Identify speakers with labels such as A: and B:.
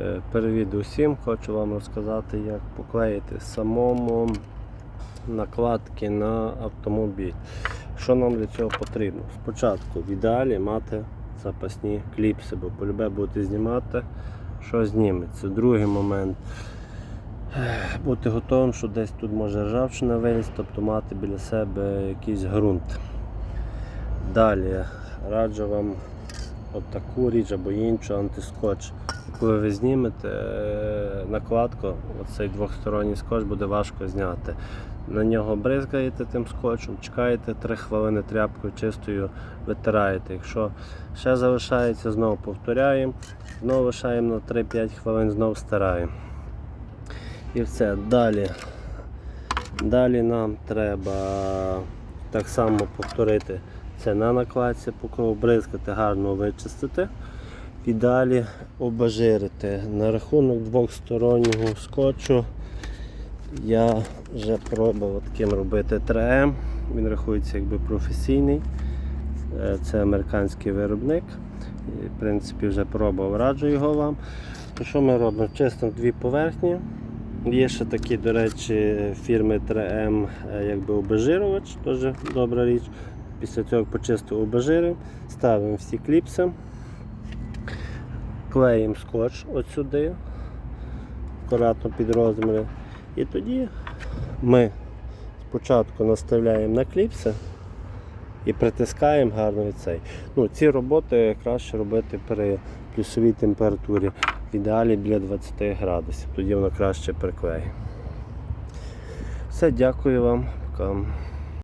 A: Е, Привіт усім, хочу вам розказати, як поклеїти самому накладки на автомобіль. Що нам для цього потрібно? Спочатку в ідеалі мати запасні кліпси, бо полюбе будете знімати, що зніметься. Другий момент бути готовим, що десь тут може ржавчина вилізти, тобто мати біля себе якийсь ґрунт. Далі раджу вам от таку річ або іншу антискотч. Коли ви знімете е, накладку, оцей двохсторонній скотч буде важко зняти. На нього бризгаєте тим скотчем, чекаєте 3 хвилини тряпкою чистою витираєте. Якщо ще залишається, знову повторяємо, знову лишаємо на 3-5 хвилин, знову стираємо. І все. Далі. Далі нам треба так само повторити це на накладці, поки бризкати, гарно вичистити. І далі обезжирити. На рахунок двохстороннього скотчу я вже пробував таким робити 3М. Він рахується якби професійний. Е, Це американський виробник. І, в принципі, вже пробував, раджу його вам. То що ми робимо? Чистимо дві поверхні. Є ще такі, до речі, фірми 3M е, якби обезжирювач, теж добра річ. Після цього почистив обезжирив, ставимо всі кліпси, клеїмо скотч от сюди, акуратно під розміри. І тоді ми спочатку наставляємо на кліпси і притискаємо гарно і цей. Ну, ці роботи краще робити при плюсовій температурі, в ідеалі біля 20 градусів, тоді воно краще приклеїть. Все, дякую вам. Пока.